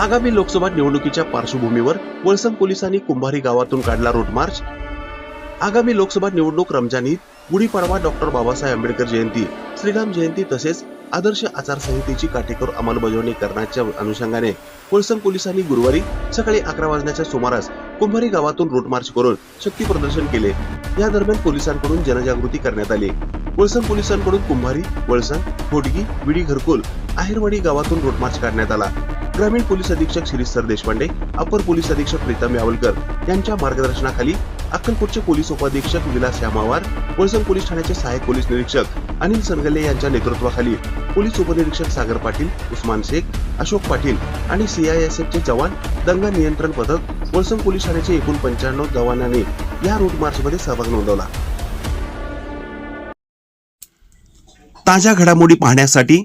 आगामी लोकसभा निवडणुकीच्या पार्श्वभूमीवर वळसम पोलिसांनी कुंभारी गावातून काढला रोड मार्च आगामी लोकसभा निवडणूक रमजान ईद गुढीपाडवा डॉक्टर बाबासाहेब आंबेडकर जयंती श्रीराम जयंती तसेच आदर्श आचारसंहितेची काटेकोर अंमलबजावणी करण्याच्या अनुषंगाने कोळसम पोलिसांनी गुरुवारी सकाळी अकरा वाजण्याच्या सुमारास कुंभारी गावातून रोड मार्च करून शक्ती प्रदर्शन केले. या दरम्यान पोलिसांकडून जनजागृती करण्यात आली. वळसम पोलिसांकडून कुंभारी वळसम होडगी विडी घरकुल आहेरवाडी गावातून रोड मार्च काढण्यात आला. ग्रामीण पोलीस अधीक्षक शिरीषसर देशपांडे अपर पोलीस अधीक्षक प्रीतम यावलकर यांच्या मार्गदर्शनाखाली अक्कलकोटचे पोलीस उपाधीक्षक विलास यामावार वळसंग पोलीस ठाण्याचे सहाय्यक पोलीस निरीक्षक अनिल सनगले यांच्या नेतृत्वाखाली पोलीस उपनिरीक्षक सागर पाटील उस्मान शेख अशोक पाटील आणि सीआयएसएफचे जवान दंगा नियंत्रण पथक वळसंग पोलीस ठाण्याचे एकूण पंच्याण्णव जवानांनी या रूट मार्चमध्ये सहभाग नोंदवला. ताज्या घडामोडी पाहण्यासाठी